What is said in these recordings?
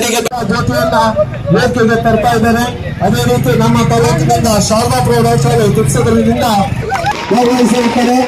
ಬೆಳಿಗ್ಗೆ ಜ್ಯೋತಿಯನ್ನ ತರ್ತಾ ಇದ್ದಾರೆ ಅದೇ ರೀತಿ ನಮ್ಮ ತಾಲೂಕಿನಿಂದ ಶಾರದಾ ಪ್ರೌಢಶಾಲೆ ಶಿಕ್ಷಕರಿಂದ ಭಾಗವಹಿಸಿರುತ್ತಾರೆ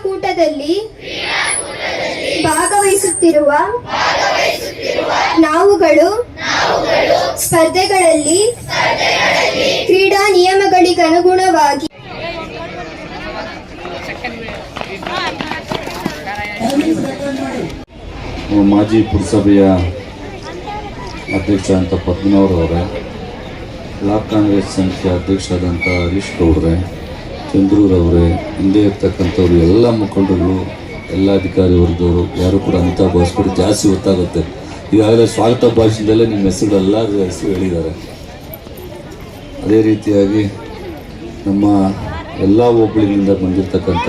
ಕ್ರೀಡಾಕೂಟದಲ್ಲಿ ಭಾಗವಹಿಸುತ್ತಿರುವ ನಾವುಗಳು ಸ್ಪರ್ಧೆಗಳಲ್ಲಿ ಕ್ರೀಡಾ ನಿಯಮಗಳಿಗನುಗುಣವಾಗಿ ಮಾಜಿ ಪುರಸಭೆಯ ಅಧ್ಯಕ್ಷ ಅಂತ ಪದ್ಮನವರವರೇ ಬ್ಲಾಕ್ ಕಾಂಗ್ರೆಸ್ ಸಂಖ್ಯೆ ಅಧ್ಯಕ್ಷರಾದಂಥ ಹರೀಶ್ ಗೌಡ್ರೆ ಚಂದ್ರೂರವರೇ, ಹಿಂದೆ ಇರ್ತಕ್ಕಂಥವ್ರು ಎಲ್ಲ ಮುಖಂಡರು, ಎಲ್ಲ ಅಧಿಕಾರಿ ವರ್ಗದವರು ಯಾರು ಕೂಡ ಅಂತ ಭಾಷೆಗಳು ಜಾಸ್ತಿ ಗೊತ್ತಾಗುತ್ತೆ. ಈಗಾಗಲೇ ಸ್ವಾಗತ ಭಾಷಣದಲ್ಲೇ ನಿಮ್ಮ ಹೆಸರುಗಳೆಲ್ಲ ಹೆಸರು ಹೇಳಿದ್ದಾರೆ. ಅದೇ ರೀತಿಯಾಗಿ ನಮ್ಮ ಎಲ್ಲ ಹೋಬಳಿಗಳಿಂದ ಬಂದಿರತಕ್ಕಂಥ,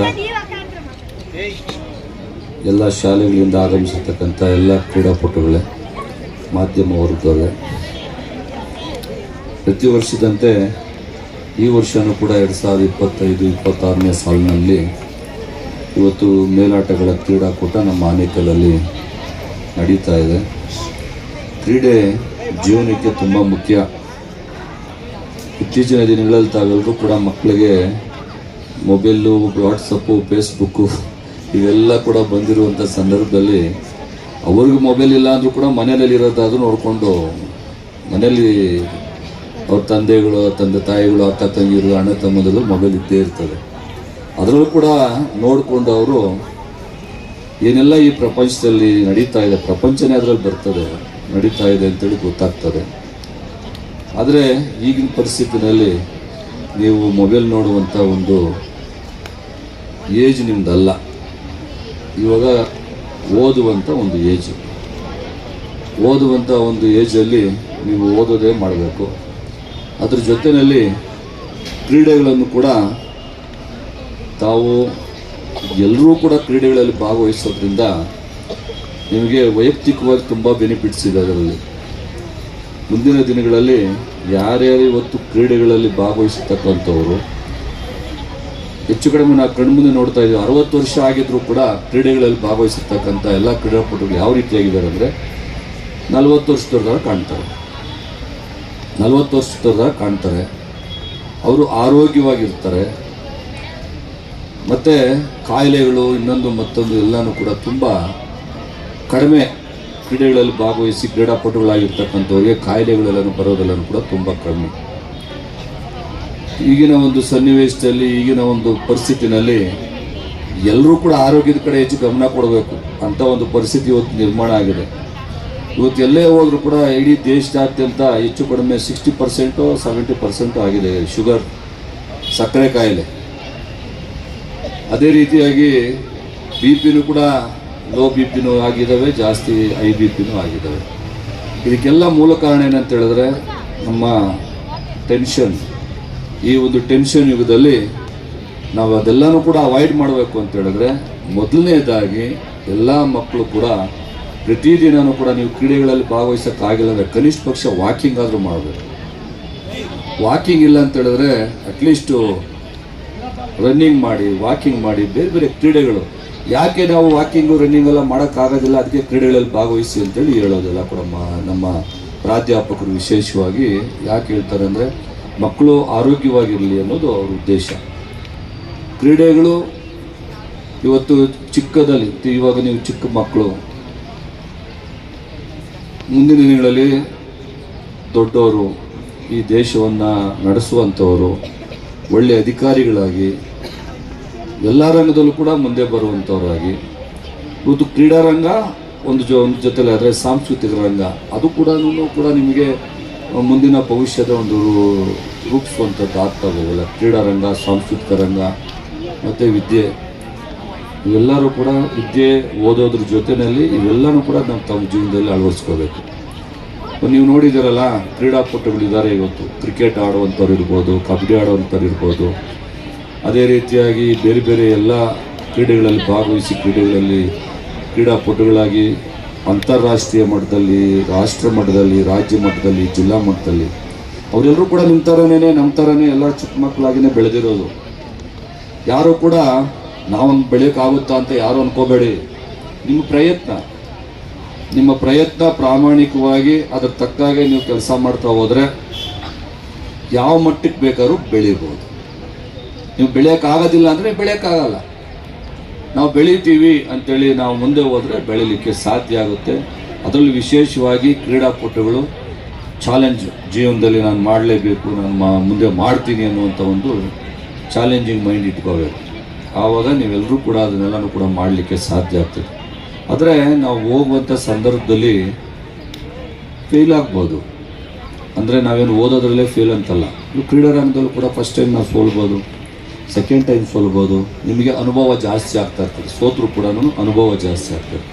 ಎಲ್ಲ ಶಾಲೆಗಳಿಂದ ಆಗಮಿಸಿರ್ತಕ್ಕಂಥ ಎಲ್ಲ ಕ್ರೀಡಾಪಟುಗಳೇ, ಮಾಧ್ಯಮ ವರ್ಗದವರೇ, ಪ್ರತಿ ವರ್ಷದಂತೆ ಈ ವರ್ಷವೂ ಕೂಡ ಎರಡು ಸಾವಿರದ ಇಪ್ಪತ್ತೈದು, ಇಪ್ಪತ್ತಾರನೇ ಸಾಲಿನಲ್ಲಿ ಇವತ್ತು ಮೇಲಾಟಗಳ ಕ್ರೀಡಾಕೂಟ ನಮ್ಮ ಆನೇಕಲ್ಲಲ್ಲಿ ನಡೀತಾ ಇದೆ. ಕ್ರೀಡೆ ಜೀವನಕ್ಕೆ ತುಂಬ ಮುಖ್ಯ. ಇತ್ತೀಚಿನ ದಿನಗಳಲ್ಲಿ ತಾವೆಲ್ಲರೂ ಕೂಡ ಮಕ್ಕಳಿಗೆ ಮೊಬೈಲು, ವಾಟ್ಸಪ್ಪು, ಫೇಸ್ಬುಕ್ಕು ಇವೆಲ್ಲ ಕೂಡ ಬಂದಿರುವಂಥ ಸಂದರ್ಭದಲ್ಲಿ ಅವ್ರಿಗೂ ಮೊಬೈಲ್ ಇಲ್ಲ ಅಂದರೂ ಕೂಡ ಮನೆಯಲ್ಲಿ ಇರೋದಾದ್ರೂ ನೋಡಿಕೊಂಡು ಮನೆಯಲ್ಲಿ ಅವ್ರ ತಂದೆಗಳು ತಂದೆ ತಾಯಿಗಳು, ಅಕ್ಕ ತಂಗಿರು ಅಣ್ಣ ತಮ್ಮದಲ್ಲೂ ಮೊಬೈಲ್ ಇದ್ದೇ ಇರ್ತದೆ. ಅದರಲ್ಲೂ ಕೂಡ ನೋಡಿಕೊಂಡು ಅವರು ಏನೆಲ್ಲ ಈ ಪ್ರಪಂಚದಲ್ಲಿ ನಡೀತಾ ಇದೆ, ಪ್ರಪಂಚನೇ ಅದರಲ್ಲಿ ಬರ್ತದೆ, ನಡೀತಾ ಇದೆ ಅಂತೇಳಿ ಗೊತ್ತಾಗ್ತದೆ. ಆದರೆ ಈಗಿನ ಪರಿಸ್ಥಿತಿನಲ್ಲಿ ನೀವು ಮೊಬೈಲ್ ನೋಡುವಂಥ ಒಂದು ಏಜ್ ನಿಮ್ದಲ್ಲ. ಇವಾಗ ಓದುವಂಥ ಒಂದು ಏಜ್. ಓದುವಂಥ ಒಂದು ಏಜಲ್ಲಿ ನೀವು ಓದೋದೇ ಮಾಡಬೇಕು. ಅದ್ರ ಜೊತೆಯಲ್ಲಿ ಕ್ರೀಡೆಗಳನ್ನು ಕೂಡ ತಾವು ಎಲ್ಲರೂ ಕೂಡ ಕ್ರೀಡೆಗಳಲ್ಲಿ ಭಾಗವಹಿಸೋದ್ರಿಂದ ನಿಮಗೆ ವೈಯಕ್ತಿಕವಾಗಿ ತುಂಬ ಬೆನಿಫಿಟ್ಸ್ ಇದೆ ಅದರಲ್ಲಿ. ಮುಂದಿನ ದಿನಗಳಲ್ಲಿ ಯಾರ್ಯಾರು ಇವತ್ತು ಕ್ರೀಡೆಗಳಲ್ಲಿ ಭಾಗವಹಿಸತಕ್ಕಂಥವ್ರು, ಹೆಚ್ಚು ಕಡಿಮೆ ನಾವು ಕಣ್ಮುಂದೆ ನೋಡ್ತಾ ಇದ್ದೀವಿ. ಅರವತ್ತು ವರ್ಷ ಆಗಿದ್ರು ಕೂಡ ಕ್ರೀಡೆಗಳಲ್ಲಿ ಭಾಗವಹಿಸತಕ್ಕಂಥ ಎಲ್ಲ ಕ್ರೀಡಾಪಟುಗಳು ಯಾವ ರೀತಿಯಾಗಿದ್ದಾರೆ ಅಂದರೆ ನಲವತ್ತು ವರ್ಷದವ್ರ ಕಾಣ್ತಾರೆ. ನಲವತ್ತು ವರ್ಷದ ಕಾಣ್ತಾರೆ. ಅವರು ಆರೋಗ್ಯವಾಗಿರ್ತಾರೆ. ಮತ್ತು ಕಾಯಿಲೆಗಳು, ಇನ್ನೊಂದು ಮತ್ತೊಂದು ಎಲ್ಲನೂ ಕೂಡ ತುಂಬ ಕಡಿಮೆ ಕ್ರೀಡೆಗಳಲ್ಲಿ ಭಾಗವಹಿಸಿ ಕ್ರೀಡಾಪಟುಗಳಾಗಿರ್ತಕ್ಕಂಥವ್ರಿಗೆ ಕಾಯಿಲೆಗಳೆಲ್ಲನೂ ಬರೋದೆಲ್ಲನೂ ಕೂಡ ತುಂಬ ಕಡಿಮೆ ಈಗಿನ ಒಂದು ಸನ್ನಿವೇಶದಲ್ಲಿ, ಈಗಿನ ಒಂದು ಪರಿಸ್ಥಿತಿನಲ್ಲಿ ಎಲ್ಲರೂ ಕೂಡ ಆರೋಗ್ಯದ ಕಡೆ ಹೆಚ್ಚು ಗಮನ ಕೊಡಬೇಕು ಅಂಥ ಒಂದು ಪರಿಸ್ಥಿತಿ ಇವತ್ತು ನಿರ್ಮಾಣ ಆಗಿದೆ. ಇವತ್ತು ಎಲ್ಲೇ ಹೋದರೂ ಕೂಡ ಇಡೀ ದೇಶದಾದ್ಯಂತ ಹೆಚ್ಚು ಕಡಿಮೆ ಸಿಕ್ಸ್ಟಿ ಪರ್ಸೆಂಟು ಸೆವೆಂಟಿ ಪರ್ಸೆಂಟು ಆಗಿದೆ ಶುಗರ್ ಸಕ್ಕರೆ ಕಾಯಿಲೆ. ಅದೇ ರೀತಿಯಾಗಿ ಬಿ ಪಿನೂ ಕೂಡ ಲೋ ಬಿ ಪಿನೂ ಆಗಿದ್ದಾವೆ, ಜಾಸ್ತಿ ಐ ಬಿ ಪಿನೂ ಆಗಿದ್ದಾವೆ. ಇದಕ್ಕೆಲ್ಲ ಮೂಲ ಕಾರಣ ಏನಂತ ಹೇಳಿದ್ರೆ ನಮ್ಮ ಟೆನ್ಷನ್ ಈ ಒಂದು ಟೆನ್ಷನ್ ಯುಗದಲ್ಲಿ ನಾವು ಅದೆಲ್ಲನೂ ಕೂಡ ಅವಾಯ್ಡ್ ಮಾಡಬೇಕು ಅಂತ ಹೇಳಿದ್ರೆ ಮೊದಲನೇದಾಗಿ ಎಲ್ಲ ಮಕ್ಕಳು ಕೂಡ ಪ್ರತಿದಿನವೂ ಕೂಡ ನೀವು ಕ್ರೀಡೆಗಳಲ್ಲಿ ಭಾಗವಹಿಸೋಕ್ಕಾಗಿಲ್ಲ ಅಂದರೆ ಕನಿಷ್ಠ ಪಕ್ಷ ವಾಕಿಂಗ್ ಆದರೂ ಮಾಡಬೇಕು ವಾಕಿಂಗ್ ಇಲ್ಲ ಅಂತ ಹೇಳಿದ್ರೆ ಅಟ್ಲೀಸ್ಟು ರನ್ನಿಂಗ್ ಮಾಡಿ ವಾಕಿಂಗ್ ಮಾಡಿ, ಬೇರೆ ಬೇರೆ ಕ್ರೀಡೆಗಳು. ಯಾಕೆ ನಾವು ವಾಕಿಂಗು ರನ್ನಿಂಗ್ ಎಲ್ಲ ಮಾಡೋಕ್ಕಾಗೋದಿಲ್ಲ? ಅದಕ್ಕೆ ಕ್ರೀಡೆಗಳಲ್ಲಿ ಭಾಗವಹಿಸಿ ಅಂತೇಳಿ ಹೇಳೋದಿಲ್ಲ ಕೂಡ ನಮ್ಮ ಪ್ರಾಧ್ಯಾಪಕರು ವಿಶೇಷವಾಗಿ ಯಾಕೆ ಹೇಳ್ತಾರೆ ಅಂದರೆ ಮಕ್ಕಳು ಆರೋಗ್ಯವಾಗಿರಲಿ ಅನ್ನೋದು ಅವ್ರ ಉದ್ದೇಶ. ಕ್ರೀಡೆಗಳು ಇವತ್ತು ಚಿಕ್ಕದಲ್ಲಿ, ಇವಾಗ ನೀವು ಚಿಕ್ಕ ಮಕ್ಕಳು ಮುಂದಿನ ದಿನಗಳಲ್ಲಿ ದೊಡ್ಡವರು ಈ ದೇಶವನ್ನು ನಡೆಸುವಂಥವರು ಒಳ್ಳೆಯ ಅಧಿಕಾರಿಗಳಾಗಿ, ಎಲ್ಲ ರಂಗದಲ್ಲೂ ಕೂಡ ಮುಂದೆ ಬರುವಂಥವರಾಗಿ ಇವತ್ತು ಕ್ರೀಡಾರಂಗ ಒಂದು ಜೊ, ಒಂದು ಜೊತೆಲಿ ಆದರೆ ಸಾಂಸ್ಕೃತಿಕ ರಂಗ, ಅದು ಕೂಡ ಕೂಡ ನಿಮಗೆ ಮುಂದಿನ ಭವಿಷ್ಯದ ಒಂದು ರೂಪಿಸುವಂಥದ್ದು ಆಗ್ತಾ ಹೋಗಲ್ಲ ಕ್ರೀಡಾರಂಗ, ಸಾಂಸ್ಕೃತಿಕ ರಂಗ, ಮತ್ತು ವಿದ್ಯೆ. ಇವೆಲ್ಲರೂ ಕೂಡ ವಿದ್ಯೆ ಓದೋದ್ರ ಜೊತೆಯಲ್ಲಿ ಇವೆಲ್ಲನೂ ಕೂಡ ನಾವು ತಮ್ಮ ಜೀವನದಲ್ಲಿ ಅಳವಡಿಸ್ಕೋಬೇಕು. ನೀವು ನೋಡಿದ್ದೀರಲ್ಲ, ಕ್ರೀಡಾಪಟುಗಳಿದ್ದಾರೆ ಇವತ್ತು. ಕ್ರಿಕೆಟ್ ಆಡುವಂಥವ್ರು ಇರ್ಬೋದು, ಕಬಡ್ಡಿ ಆಡುವಂಥವ್ರು ಇರ್ಬೋದು. ಅದೇ ರೀತಿಯಾಗಿ ಬೇರೆ ಬೇರೆ ಎಲ್ಲ ಕ್ರೀಡೆಗಳಲ್ಲಿ ಭಾಗವಹಿಸಿ ಕ್ರೀಡೆಗಳಲ್ಲಿ ಕ್ರೀಡಾಪಟುಗಳಾಗಿ ಅಂತಾರಾಷ್ಟ್ರೀಯ ಮಟ್ಟದಲ್ಲಿ, ರಾಷ್ಟ್ರ ಮಟ್ಟದಲ್ಲಿ, ರಾಜ್ಯ ಮಟ್ಟದಲ್ಲಿ, ಜಿಲ್ಲಾ ಮಟ್ಟದಲ್ಲಿ. ಅವರೆಲ್ಲರೂ ಕೂಡ ನಿಮ್ಮ ಥರನೇ ನಮ್ಮ ಥರನೇ ಎಲ್ಲ ಚಿಕ್ಕ ಮಕ್ಕಳಾಗಿನೇ ಬೆಳೆದಿರೋದು. ಯಾರೂ ಕೂಡ ನಾವು ಬೆಳೆಯೋಕ್ಕಾಗುತ್ತಾ ಅಂತ ಯಾರು ಅನ್ಕೋಬೇಡಿ. ನಿಮ್ಮ ಪ್ರಯತ್ನ. ನಿಮ್ಮ ಪ್ರಯತ್ನ ಪ್ರಾಮಾಣಿಕವಾಗಿ ಅದ್ರ ತಕ್ಕಾಗೆ ನೀವು ಕೆಲಸ ಮಾಡ್ತಾ ಹೋದರೆ ಯಾವ ಮಟ್ಟಕ್ಕೆ ಬೇಕಾದ್ರೂ ಬೆಳಿಬೋದು. ನೀವು ಬೆಳೆಯೋಕ್ಕಾಗೋದಿಲ್ಲ ಅಂದರೆ ಬೆಳೆಯೋಕ್ಕಾಗಲ್ಲ. ನಾವು ಬೆಳಿತೀವಿ ಅಂತೇಳಿ ನಾವು ಮುಂದೆ ಹೋದರೆ ಬೆಳಿಲಿಕ್ಕೆ ಸಾಧ್ಯ ಆಗುತ್ತೆ. ಅದರಲ್ಲಿ ವಿಶೇಷವಾಗಿ ಕ್ರೀಡಾಪಟುಗಳು ಚಾಲೆಂಜ್ ಜೀವನದಲ್ಲಿ ನಾನು ಮಾಡಲೇಬೇಕು, ನಾನು ಮುಂದೆ ಮಾಡ್ತೀನಿ ಅನ್ನುವಂಥ ಒಂದು ಚಾಲೆಂಜಿಂಗ್ ಮೈಂಡ್ ಇಟ್ಕೋಬೇಕು. ಆವಾಗ ನೀವೆಲ್ಲರೂ ಕೂಡ ಅದನ್ನೆಲ್ಲನೂ ಕೂಡ ಮಾಡಲಿಕ್ಕೆ ಸಾಧ್ಯ ಆಗ್ತದೆ. ಆದರೆ ನಾವು ಹೋಗುವಂಥ ಸಂದರ್ಭದಲ್ಲಿ ಫೇಲ್ ಆಗ್ಬೋದು. ಅಂದರೆ ನಾವೇನು ಓದೋದ್ರಲ್ಲೇ ಫೇಲ್ ಅಂತಲ್ಲ. ನೀವು ಕ್ರೀಡಾರಂಗದಲ್ಲೂ ಕೂಡ ಫಸ್ಟ್ ಟೈಮ್ ನಾವು ಸೋಲ್ಬೋದು ಸೆಕೆಂಡ್ ಟೈಮ್ ಸೋಲ್ಬೋದು, ನಿಮಗೆ ಅನುಭವ ಜಾಸ್ತಿ ಆಗ್ತಾ ಇರ್ತದೆ. ಸೋತ್ರು ಕೂಡ ಅನುಭವ ಜಾಸ್ತಿ ಆಗ್ತದೆ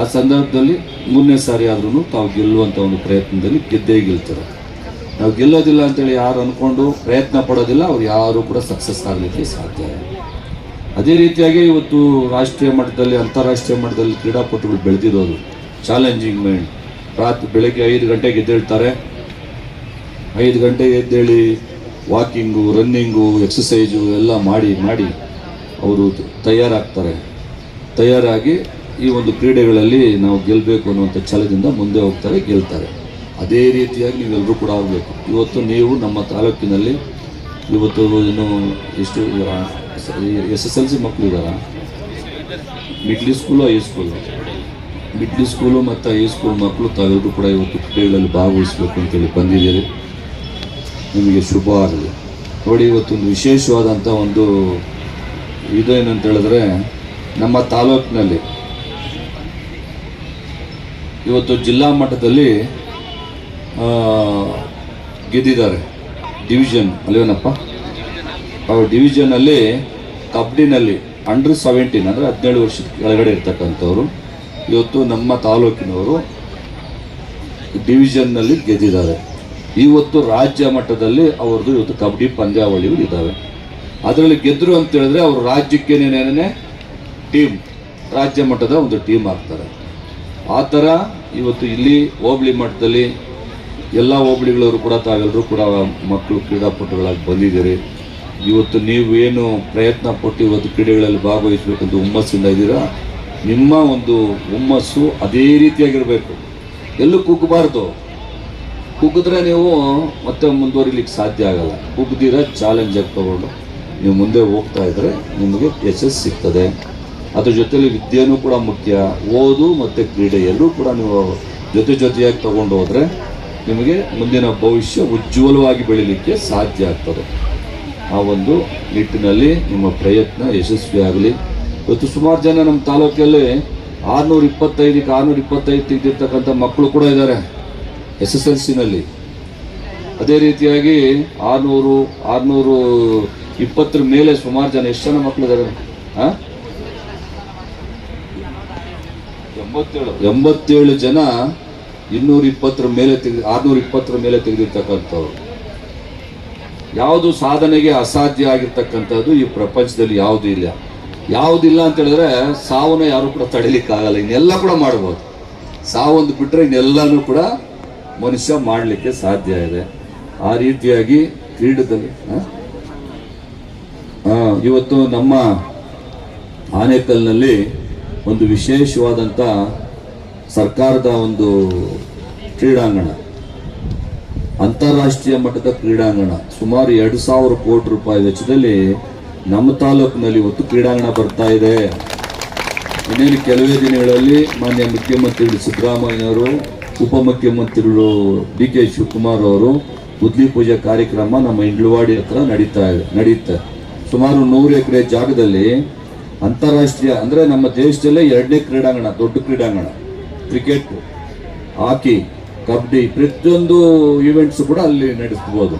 ಆ ಸಂದರ್ಭದಲ್ಲಿ ಮೂರನೇ ಸಾರಿ ಆದ್ರೂ ತಾವು ಗೆಲ್ಲುವಂಥ ಒಂದು ಪ್ರಯತ್ನದಲ್ಲಿ ಗೆದ್ದೇ ಗೆಲ್ತಾರೆ. ನಾವು ಗೆಲ್ಲೋದಿಲ್ಲ ಅಂತೇಳಿ ಯಾರು ಅಂದ್ಕೊಂಡು ಪ್ರಯತ್ನ ಪಡೋದಿಲ್ಲ, ಅವ್ರು ಯಾರು ಕೂಡ ಸಕ್ಸಸ್ ಆಗಲಿಕ್ಕೆ ಸಾಧ್ಯ ಇಲ್ಲ. ಅದೇ ರೀತಿಯಾಗಿ ಇವತ್ತು ರಾಷ್ಟ್ರೀಯ ಮಟ್ಟದಲ್ಲಿ, ಅಂತಾರಾಷ್ಟ್ರೀಯ ಮಟ್ಟದಲ್ಲಿ ಕ್ರೀಡಾಪಟುಗಳು ಬೆಳೆದಿರೋದು. ಚಾಲೆಂಜಿಂಗ್ ಮೈಂಡ್ ರಾತ್ರಿ ಬೆಳಗ್ಗೆ ಐದು ಗಂಟೆಗೆ ಎದ್ದೇಳ್ತಾರೆ. ಐದು ಗಂಟೆಗೆ ಎದ್ದೇಳಿ ವಾಕಿಂಗು ರನ್ನಿಂಗು ಎಕ್ಸಸೈಜು ಎಲ್ಲ ಮಾಡಿ ಮಾಡಿ ಅವರು ತಯಾರಾಗ್ತಾರೆ. ತಯಾರಾಗಿ ಈ ಒಂದು ಕ್ರೀಡೆಗಳಲ್ಲಿ ನಾವು ಗೆಲ್ಲಬೇಕು ಅನ್ನುವಂಥ ಛಲದಿಂದ ಮುಂದೆ ಹೋಗ್ತಾರೆ, ಗೆಲ್ತಾರೆ. ಅದೇ ರೀತಿಯಾಗಿ ನೀವೆಲ್ಲರೂ ಕೂಡ ಆಗಬೇಕು. ಇವತ್ತು ನೀವು ನಮ್ಮ ತಾಲೂಕಿನಲ್ಲಿ, ಇವತ್ತು ಇನ್ನು ಎಷ್ಟು ಎಸ್ ಎಸ್ ಎಲ್ ಸಿ ಮಕ್ಕಳು ಇದ್ದಾರಾ middle school high school middle school ಮತ್ತು ಹೈ ಸ್ಕೂಲ್ ಮಕ್ಕಳು ತಾವೆಲ್ಲರೂ ಕೂಡ ಇವತ್ತು ಕ್ರೀಡೆಗಳಲ್ಲಿ ಭಾಗವಹಿಸಬೇಕು ಅಂತೇಳಿ ಬಂದಿದ್ದೀರಿ. ನಿಮಗೆ ಶುಭ ಆಗಲಿ. ನೋಡಿ ಇವತ್ತೊಂದು ವಿಶೇಷವಾದಂಥ ಒಂದು ಇದೇನಂತ ಹೇಳಿದ್ರೆ, ನಮ್ಮ ತಾಲೂಕಿನಲ್ಲಿ ಇವತ್ತು ಜಿಲ್ಲಾ ಮಟ್ಟದಲ್ಲಿ ಗೆದ್ದಿದ್ದಾರೆ. ಡಿವಿಷನ್ ಅಲ್ವೇನಪ್ಪ? ಡಿವಿಷನಲ್ಲಿ ಕಬಡ್ಡಿನಲ್ಲಿ ಅಂಡರ್ ಸೆವೆಂಟೀನ್ ಅಂದರೆ ಹದಿನೇಳು ವರ್ಷದ ಕೆಳಗಡೆ ಇರ್ತಕ್ಕಂಥವ್ರು. ಇವತ್ತು ನಮ್ಮ ತಾಲೂಕಿನವರು ಡಿವಿಷನ್ನಲ್ಲಿ ಗೆದ್ದಿದ್ದಾರೆ. ಇವತ್ತು ರಾಜ್ಯ ಮಟ್ಟದಲ್ಲಿ ಅವ್ರದ್ದು ಇವತ್ತು ಕಬಡ್ಡಿ ಪಂದ್ಯಾವಳಿಗಳು ಇದ್ದಾವೆ. ಅದರಲ್ಲಿ ಗೆದ್ದರು ಅಂತ ಹೇಳಿದ್ರೆ ಅವರು ರಾಜ್ಯಕ್ಕೇನೇನೇ ಟೀಮ್ ರಾಜ್ಯ ಮಟ್ಟದ ಒಂದು ಟೀಮ್ ಆಗ್ತಾರೆ. ಆ ಥರ ಇವತ್ತು ಇಲ್ಲಿ ಹೋಬಳಿ ಮಟ್ಟದಲ್ಲಿ ಎಲ್ಲ ಹೋಬಳಿಗಳವರು ಕೂಡ ತಾವೆಲ್ಲರೂ ಕೂಡ ಮಕ್ಕಳು ಕ್ರೀಡಾಪಟುಗಳಾಗಿ ಬಂದಿದ್ದೀರಿ. ಇವತ್ತು ನೀವೇನು ಪ್ರಯತ್ನ ಪಟ್ಟು ಇವತ್ತು ಕ್ರೀಡೆಗಳಲ್ಲಿ ಭಾಗವಹಿಸಬೇಕಂತ ಹುಮ್ಮಸ್ಸಿಂದ ಇದ್ದೀರಾ? ನಿಮ್ಮ ಒಂದು ಹುಮ್ಮಸ್ಸು ಅದೇ ರೀತಿಯಾಗಿರಬೇಕು. ಎಲ್ಲೂ ಕುಗ್ಗಬಾರ್ದು. ಕುಗ್ಗಿದ್ರೆ ನೀವು ಮತ್ತೆ ಮುಂದುವರಿಲಿಕ್ಕೆ ಸಾಧ್ಯ ಆಗಲ್ಲ. ಕುಗ್ದಿರ ಚಾಲೆಂಜ್ ಆಗಿ ತಗೊಂಡು ನೀವು ಮುಂದೆ ಹೋಗ್ತಾ ಇದ್ರೆ ನಿಮಗೆ ಯಶಸ್ಸು ಸಿಗ್ತದೆ. ಅದ್ರ ಜೊತೆಯಲ್ಲಿ ವಿದ್ಯೆನೂ ಕೂಡ ಮುಖ್ಯ. ಓದು ಮತ್ತು ಕ್ರೀಡೆ ಎರಡೂ ಕೂಡ ನೀವು ಜೊತೆ ಜೊತೆಯಾಗಿ ತಗೊಂಡು ಹೋದರೆ ನಿಮಗೆ ಮುಂದಿನ ಭವಿಷ್ಯ ಉಜ್ವಲವಾಗಿ ಬೆಳೀಲಿಕ್ಕೆ ಸಾಧ್ಯ ಆಗ್ತದೆ. ಆ ಒಂದು ನಿಟ್ಟಿನಲ್ಲಿ ನಿಮ್ಮ ಪ್ರಯತ್ನ ಯಶಸ್ವಿ ಆಗಲಿ ಇವತ್ತು ಸುಮಾರು ಜನ ನಮ್ಮ ತಾಲೂಕಲ್ಲಿ ಆರುನೂರ ಇಪ್ಪತ್ತೈದಕ್ಕೆ ಆರುನೂರ ಇಪ್ಪತ್ತೈದು ತೆಗೆದಿರ್ತಕ್ಕಂಥ ಮಕ್ಕಳು ಕೂಡ ಇದ್ದಾರೆ ಎಸ್ ಎಸ್ ಎಲ್ ಸಿನಲ್ಲಿ ಅದೇ ರೀತಿಯಾಗಿ ಆರುನೂರು ಆರುನೂರು ಇಪ್ಪತ್ತರ ಮೇಲೆ ಸುಮಾರು ಜನ, ಎಷ್ಟು ಜನ ಮಕ್ಕಳಿದ್ದಾರೆ ಹಾಂ ಎಂಬತ್ತೇಳು. ಎಂಬತ್ತೇಳು ಜನ ಇನ್ನೂರ ಇಪ್ಪತ್ತರ ಮೇಲೆ ತೆಗೆದು ಆರ್ನೂರ ಇಪ್ಪತ್ತರ ಮೇಲೆ ತೆಗೆದಿರ್ತಕ್ಕಂಥವ್ರು. ಯಾವುದು ಸಾಧನೆಗೆ ಅಸಾಧ್ಯ ಆಗಿರ್ತಕ್ಕಂಥದ್ದು ಈ ಪ್ರಪಂಚದಲ್ಲಿ ಯಾವುದೂ ಇಲ್ಲ. ಯಾವುದಿಲ್ಲ ಅಂತ ಹೇಳಿದ್ರೆ ಸಾವನ್ನ ಯಾರು ಕೂಡ ತಡಿಲಿಕ್ಕಾಗಲ್ಲ. ಇನ್ನೆಲ್ಲ ಕೂಡ ಮಾಡ್ಬೋದು. ಸಾವೊಂದು ಬಿಟ್ಟರೆ ಇನ್ನೆಲ್ಲನೂ ಕೂಡ ಮನುಷ್ಯ ಮಾಡಲಿಕ್ಕೆ ಸಾಧ್ಯ ಇದೆ. ಆ ರೀತಿಯಾಗಿ ಕ್ರೀಡದಲ್ಲಿ ಇವತ್ತು ನಮ್ಮ ಆನೇಕಲ್ನಲ್ಲಿ ಒಂದು ವಿಶೇಷವಾದಂಥ ಸರ್ಕಾರದ ಒಂದು ಕ್ರೀಡಾಂಗಣ. ಅಂತಾರಾಷ್ಟ್ರೀಯ ಮಟ್ಟದ ಕ್ರೀಡಾಂಗಣ ಸುಮಾರು ಎರಡು ಸಾವಿರ ಕೋಟಿ ರೂಪಾಯಿ ವೆಚ್ಚದಲ್ಲಿ ನಮ್ಮ ತಾಲೂಕಿನಲ್ಲಿ ಇವತ್ತು ಕ್ರೀಡಾಂಗಣ ಬರ್ತಾ ಇದೆ. ಇನ್ನೇನು ಕೆಲವೇ ದಿನಗಳಲ್ಲಿ ಮಾನ್ಯ ಮುಖ್ಯಮಂತ್ರಿಗಳು ಸಿದ್ದರಾಮಯ್ಯನವರು, ಉಪಮುಖ್ಯಮಂತ್ರಿಗಳು ಡಿ ಕೆ ಶಿವಕುಮಾರ್ ಅವರು ಬುದ್ಧಿ ಪೂಜೆ ಕಾರ್ಯಕ್ರಮ ನಮ್ಮ ಇಂಡ್ಲವಾಡಿ ಹತ್ರ ನಡೀತಾ ಇದೆ, ನಡೆಯುತ್ತೆ. ಸುಮಾರು ನೂರು ಎಕರೆ ಜಾಗದಲ್ಲಿ ಅಂತಾರಾಷ್ಟ್ರೀಯ ಅಂದರೆ ನಮ್ಮ ದೇಶದಲ್ಲೇ ಎರಡನೇ ಕ್ರೀಡಾಂಗಣ, ದೊಡ್ಡ ಕ್ರೀಡಾಂಗಣ, ಕ್ರಿಕೆಟ್, ಹಾಕಿ. ಕಬಡ್ಡಿ ಪ್ರತಿಯೊಂದು ಈವೆಂಟ್ಸ್ ಕೂಡ ಅಲ್ಲಿ ನಡೆಸ್ಬೋದು.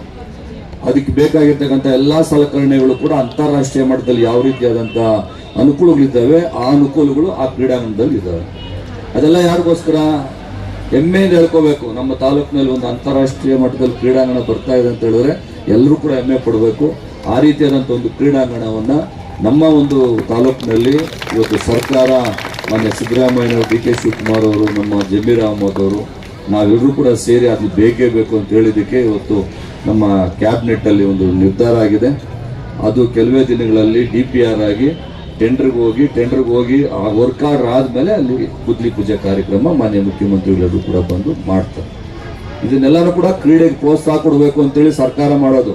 ಅದಕ್ಕೆ ಬೇಕಾಗಿರ್ತಕ್ಕಂಥ ಎಲ್ಲ ಸಲಕರಣೆಗಳು ಕೂಡ ಅಂತಾರಾಷ್ಟ್ರೀಯ ಮಟ್ಟದಲ್ಲಿ ಯಾವ ರೀತಿಯಾದಂಥ ಅನುಕೂಲಗಳಿದ್ದಾವೆ, ಆ ಅನುಕೂಲಗಳು ಆ ಕ್ರೀಡಾಂಗಣದಲ್ಲಿ ಇದ್ದಾವೆ. ಅದೆಲ್ಲ ಯಾರಿಗೋಸ್ಕರ? ಹೆಮ್ಮೆಯಿಂದ ಹೇಳ್ಕೋಬೇಕು. ನಮ್ಮ ತಾಲೂಕಿನಲ್ಲಿ ಒಂದು ಅಂತಾರಾಷ್ಟ್ರೀಯ ಮಟ್ಟದಲ್ಲಿ ಕ್ರೀಡಾಂಗಣ ಬರ್ತಾ ಇದೆ ಅಂತ ಹೇಳಿದ್ರೆ ಎಲ್ಲರೂ ಕೂಡ ಹೆಮ್ಮೆ ಪಡಬೇಕು. ಆ ರೀತಿಯಾದಂಥ ಒಂದು ಕ್ರೀಡಾಂಗಣವನ್ನು ನಮ್ಮ ಒಂದು ತಾಲೂಕಿನಲ್ಲಿ ಇವತ್ತು ಸರ್ಕಾರ ಮಾನ್ಯ ಸಿದ್ದರಾಮಯ್ಯ ಡಿ ಕೆ ಶಿವಕುಮಾರ್ ಅವರು, ನಮ್ಮ ಜಮೀರ್ ಅಹಮದ್ ಅವರು ನಾವೆಲ್ಲರೂ ಕೂಡ ಸೇರಿ ಅದು ಬೇಕೇ ಬೇಕು ಅಂತ ಹೇಳಿದ್ದಕ್ಕೆ ಇವತ್ತು ನಮ್ಮ ಕ್ಯಾಬಿನೆಟ್ಟಲ್ಲಿ ಒಂದು ನಿರ್ಧಾರ ಆಗಿದೆ. ಅದು ಕೆಲವೇ ದಿನಗಳಲ್ಲಿ ಡಿ ಪಿ ಆರ್ ಆಗಿ ಟೆಂಡರ್ಗೆ ಹೋಗಿ ಟೆಂಡರ್ಗೆ ಹೋಗಿ ಆ ವರ್ಕ್ ಆರ್ಡರ್ ಆದಮೇಲೆ ಅಲ್ಲಿ ಗುದ್ಲಿ ಪೂಜೆ ಕಾರ್ಯಕ್ರಮ ಮಾನ್ಯ ಮುಖ್ಯಮಂತ್ರಿಗಳೆಲ್ಲರೂ ಕೂಡ ಬಂದು ಮಾಡ್ತಾರೆ. ಇದನ್ನೆಲ್ಲರೂ ಕೂಡ ಕ್ರೀಡೆಗೆ ಪ್ರೋತ್ಸಾಹ ಕೊಡಬೇಕು ಅಂತೇಳಿ ಸರ್ಕಾರ ಮಾಡೋದು.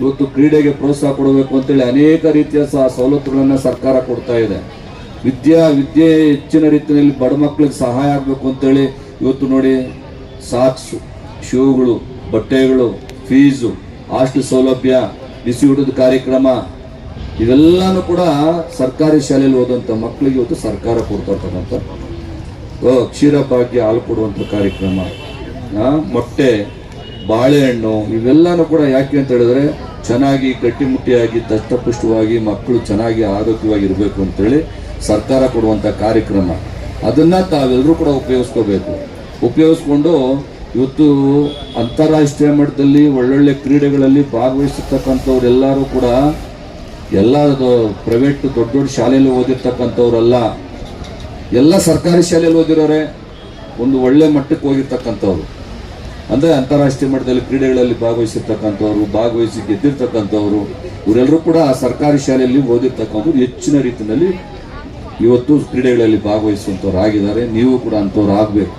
ಇವತ್ತು ಕ್ರೀಡೆಗೆ ಪ್ರೋತ್ಸಾಹ ಕೊಡಬೇಕು ಅಂತೇಳಿ ಅನೇಕ ರೀತಿಯ ಸಹ ಸವಲತ್ತುಗಳನ್ನು ಸರ್ಕಾರ ಕೊಡ್ತಾ ಇದೆ. ವಿದ್ಯಾ, ವಿದ್ಯೆ ಹೆಚ್ಚಿನ ರೀತಿಯಲ್ಲಿ ಬಡ ಮಕ್ಕಳಿಗೆ ಸಹಾಯ ಆಗಬೇಕು ಅಂತೇಳಿ ಇವತ್ತು ನೋಡಿ ಸಾಕ್ಸು, ಶೂಗಳು, ಬಟ್ಟೆಗಳು ಫೀಸು ಹಾಸ್ಟೆಲ್ ಸೌಲಭ್ಯ, ಬಿಸಿ ಊಟದ ಕಾರ್ಯಕ್ರಮ, ಇವೆಲ್ಲಾನು ಕೂಡ ಸರ್ಕಾರಿ ಶಾಲೆಯಲ್ಲಿ ಹೋದಂಥ ಮಕ್ಕಳಿಗೆ ಇವತ್ತು ಸರ್ಕಾರ ಕೊಡ್ತಾ ಇರ್ತಕ್ಕಂಥ ಕ್ಷೀರ ಭಾಗ್ಯ ಹಾಲು ಕೊಡುವಂಥ ಕಾರ್ಯಕ್ರಮ ಮೊಟ್ಟೆ, ಬಾಳೆಹಣ್ಣು, ಇವೆಲ್ಲನೂ ಕೂಡ ಯಾಕೆ ಅಂತ ಹೇಳಿದ್ರೆ ಚೆನ್ನಾಗಿ ಗಟ್ಟಿಮುಟ್ಟಿಯಾಗಿ, ದಷ್ಟಪುಷ್ಟವಾಗಿ ಮಕ್ಕಳು ಚೆನ್ನಾಗಿ ಆರೋಗ್ಯವಾಗಿ ಇರಬೇಕು ಅಂತೇಳಿ ಸರ್ಕಾರ ಕೊಡುವಂಥ ಕಾರ್ಯಕ್ರಮ. ಅದನ್ನ ತಾವೆಲ್ಲರೂ ಕೂಡ ಉಪಯೋಗಿಸ್ಕೋಬೇಕು. ಉಪಯೋಗಿಸ್ಕೊಂಡು ಇವತ್ತು ಅಂತಾರಾಷ್ಟ್ರೀಯ ಮಟ್ಟದಲ್ಲಿ ಒಳ್ಳೊಳ್ಳೆ ಕ್ರೀಡೆಗಳಲ್ಲಿ ಭಾಗವಹಿಸಿರ್ತಕ್ಕಂಥವ್ರೆಲ್ಲರೂ ಕೂಡ ಎಲ್ಲ ಪ್ರೈವೇಟ್ ದೊಡ್ಡ ದೊಡ್ಡ ಶಾಲೆಯಲ್ಲಿ ಓದಿರ್ತಕ್ಕಂಥವ್ರಲ್ಲ, ಎಲ್ಲ ಸರ್ಕಾರಿ ಶಾಲೆಯಲ್ಲಿ ಓದಿರೋರೆ ಒಂದು ಒಳ್ಳೆ ಮಟ್ಟಕ್ಕೆ ಹೋಗಿರ್ತಕ್ಕಂಥವ್ರು. ಅಂದರೆ ಅಂತಾರಾಷ್ಟ್ರೀಯ ಮಟ್ಟದಲ್ಲಿ ಕ್ರೀಡೆಗಳಲ್ಲಿ ಭಾಗವಹಿಸಿರ್ತಕ್ಕಂಥವ್ರು, ಭಾಗವಹಿಸಿ ಗೆದ್ದಿರ್ತಕ್ಕಂಥವ್ರು, ಇವರೆಲ್ಲರೂ ಕೂಡ ಸರ್ಕಾರಿ ಶಾಲೆಯಲ್ಲಿ ಓದಿರ್ತಕ್ಕಂಥವ್ರು ಹೆಚ್ಚಿನ ರೀತಿಯಲ್ಲಿ ಇವತ್ತು ಕ್ರೀಡೆಗಳಲ್ಲಿ ಭಾಗವಹಿಸುವಂಥವ್ರು ಆಗಿದ್ದಾರೆ ನೀವು ಕೂಡ ಅಂಥವ್ರು ಆಗಬೇಕು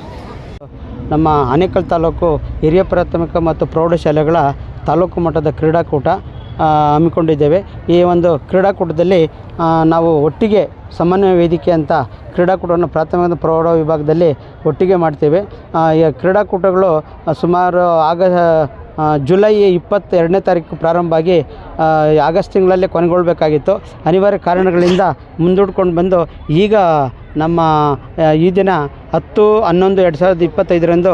ನಮ್ಮ ಆನೇಕಲ್ ತಾಲೂಕು ಹಿರಿಯ ಪ್ರಾಥಮಿಕ ಮತ್ತು ಪ್ರೌಢಶಾಲೆಗಳ ತಾಲೂಕು ಮಟ್ಟದ ಕ್ರೀಡಾಕೂಟ ಹಮ್ಮಿಕೊಂಡಿದ್ದೇವೆ. ಈ ಒಂದು ಕ್ರೀಡಾಕೂಟದಲ್ಲಿ ನಾವು ಒಟ್ಟಿಗೆ ಸಮನ್ವಯ ವೇದಿಕೆ ಅಂತ ಕ್ರೀಡಾಕೂಟವನ್ನು ಪ್ರಾಥಮಿಕ ಪ್ರೌಢ ವಿಭಾಗದಲ್ಲಿ ಒಟ್ಟಿಗೆ ಮಾಡ್ತೇವೆ. ಈ ಕ್ರೀಡಾಕೂಟಗಳು ಸುಮಾರು ಆಗ ಜುಲೈ ಇಪ್ಪತ್ತೆರಡನೇ ತಾರೀಕು ಪ್ರಾರಂಭ ಆಗಿ ಆಗಸ್ಟ್ ತಿಂಗಳಲ್ಲೇ ಕೊನೆಗೊಳ್ಳಬೇಕಾಗಿತ್ತು ಅನಿವಾರ್ಯ ಕಾರಣಗಳಿಂದ ಮುಂದೂಡ್ಕೊಂಡು ಬಂದು ಈಗ ನಮ್ಮ ಈ ದಿನ ಹತ್ತು, ಹನ್ನೊಂದು, ಎರಡು ಸಾವಿರದ ಇಪ್ಪತ್ತೈದರಂದು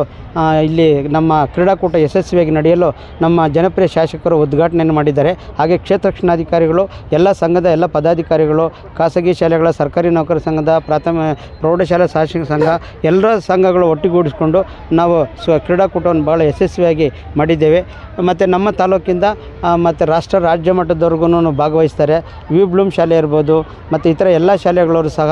ಇಲ್ಲಿ ನಮ್ಮ ಕ್ರೀಡಾಕೂಟ ಯಶಸ್ವಿಯಾಗಿ ನಡೆಯಲು ನಮ್ಮ ಜನಪ್ರಿಯ ಶಾಸಕರು ಉದ್ಘಾಟನೆಯನ್ನು ಮಾಡಿದ್ದಾರೆ. ಹಾಗೆ ಕ್ಷೇತ್ರ ರಕ್ಷಣಾಧಿಕಾರಿಗಳು ಎಲ್ಲ ಸಂಘದ ಎಲ್ಲ ಪದಾಧಿಕಾರಿಗಳು, ಖಾಸಗಿ ಶಾಲೆಗಳ ಸರ್ಕಾರಿ ನೌಕರ ಸಂಘದ, ಪ್ರಾಥಮಿಕ ಪ್ರೌಢಶಾಲಾ ಶಾಸಕ ಸಂಘ ಎಲ್ಲರ ಸಂಘಗಳು ಒಟ್ಟುಗೂಡಿಸಿಕೊಂಡು ನಾವು ಸ್ವ ಕ್ರೀಡಾಕೂಟವನ್ನು ಭಾಳ ಯಶಸ್ವಿಯಾಗಿ ಮಾಡಿದ್ದೇವೆ. ಮತ್ತು ನಮ್ಮ ತಾಲೂಕಿಂದ ಮತ್ತು ರಾಷ್ಟ್ರ, ರಾಜ್ಯ ಮಟ್ಟದವರೆಗೂ ಭಾಗವಹಿಸ್ತಾರೆ. ವಿ. ಬ್ಲೂಮ್ ಶಾಲೆ ಇರ್ಬೋದು, ಮತ್ತು ಇತರ ಎಲ್ಲ ಶಾಲೆಗಳವರು ಸಹ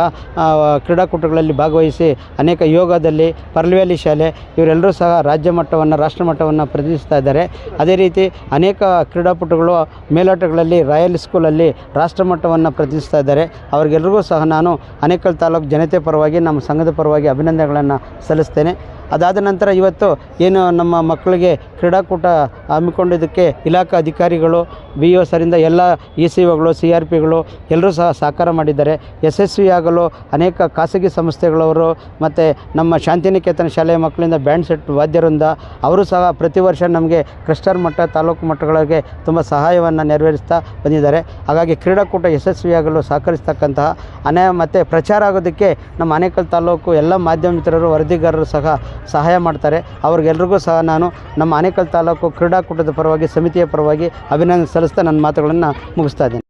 ಕ್ರೀಡಾಕೂಟಗಳಲ್ಲಿ ಭಾಗವಹಿಸಿ ಅನೇಕ ಯೋಗದಲ್ಲಿ ಪರ್ಲ್ವ್ಯಾಲಿ ಶಾಲೆ ಇವರೆಲ್ಲರೂ ಸಹ ರಾಜ್ಯ ಮಟ್ಟವನ್ನು, ರಾಷ್ಟ್ರ ಮಟ್ಟವನ್ನು ಪ್ರತಿನಿಧಿಸ್ತಾ ಇದ್ದಾರೆ. ಅದೇ ರೀತಿ ಅನೇಕ ಕ್ರೀಡಾಪಟುಗಳು ಮೇಲಾಟಗಳಲ್ಲಿ ರಾಯಲ್ ಸ್ಕೂಲಲ್ಲಿ ರಾಷ್ಟ್ರ ಮಟ್ಟವನ್ನು ಪ್ರತಿನಿಧಿಸ್ತಾ ಇದ್ದಾರೆ. ಅವ್ರಿಗೆಲ್ರಿಗೂ ಸಹ ನಾನು ಅನೇಕಲ್ ತಾಲೂಕು ಜನತೆ ಪರವಾಗಿ, ನಮ್ಮ ಸಂಘದ ಪರವಾಗಿ ಅಭಿನಂದನೆಗಳನ್ನು ಸಲ್ಲಿಸ್ತೇನೆ. ಅದಾದ ನಂತರ ಇವತ್ತು ಏನು ನಮ್ಮ ಮಕ್ಕಳಿಗೆ ಕ್ರೀಡಾಕೂಟ ಹಮ್ಮಿಕೊಂಡಿದ್ದಕ್ಕೆ ಇಲಾಖಾ ಅಧಿಕಾರಿಗಳು ಬಿ ಒ ಸರಿಂದ ಎಲ್ಲ ಇ ಸಿ ಒಗಳು ಸಿ ಆರ್ ಪಿಗಳು ಎಲ್ಲರೂ ಸಹ ಸಹಕಾರ ಮಾಡಿದ್ದಾರೆ. ಯಶಸ್ವಿಯಾಗಲು ಅನೇಕ ಖಾಸಗಿ ಸಂಸ್ಥೆಗಳವರು ಮತ್ತು ನಮ್ಮ ಶಾಂತಿನಿಕೇತನ ಶಾಲೆಯ ಮಕ್ಕಳಿಂದ ಬ್ಯಾಂಡ್ ಸೆಟ್ ವಾದ್ಯರಿಂದ ಅವರು ಸಹ ಪ್ರತಿ ವರ್ಷ ನಮಗೆ ಕ್ರಿಸ್ಟರ್ ಮಟ್ಟ ತಾಲೂಕು ಮಟ್ಟಗಳಿಗೆ ತುಂಬ ಸಹಾಯವನ್ನು ನೆರವೇರಿಸ್ತಾ ಬಂದಿದ್ದಾರೆ. ಹಾಗಾಗಿ ಕ್ರೀಡಾಕೂಟ ಯಶಸ್ವಿಯಾಗಲು ಸಹಕರಿಸ್ತಕ್ಕಂತಹ ಅನೇ ಮತ್ತು ಪ್ರಚಾರ ಆಗೋದಕ್ಕೆ ನಮ್ಮ ಆನೇಕಲ್ ತಾಲೂಕು ಎಲ್ಲ ಮಾಧ್ಯಮ ಮಿತ್ರರು, ವರದಿಗಾರರು ಸಹ ಸಹಾಯ ಮಾಡ್ತಾರೆ. ಅವ್ರಿಗೆಲ್ರಿಗೂ ಸಹ ನಾನು ನಮ್ಮ ಆನೇಕಲ್ ತಾಲೂಕು ಕ್ರೀಡಾಕೂಟದ ಪರವಾಗಿ, ಸಮಿತಿಯ ಪರವಾಗಿ ಅಭಿನಂದನೆ ಸಲ್ಲಿಸ್ತಾ ನನ್ನ ಮಾತುಗಳನ್ನು ಮುಗಿಸ್ತಾ ಇದ್ದೇನೆ.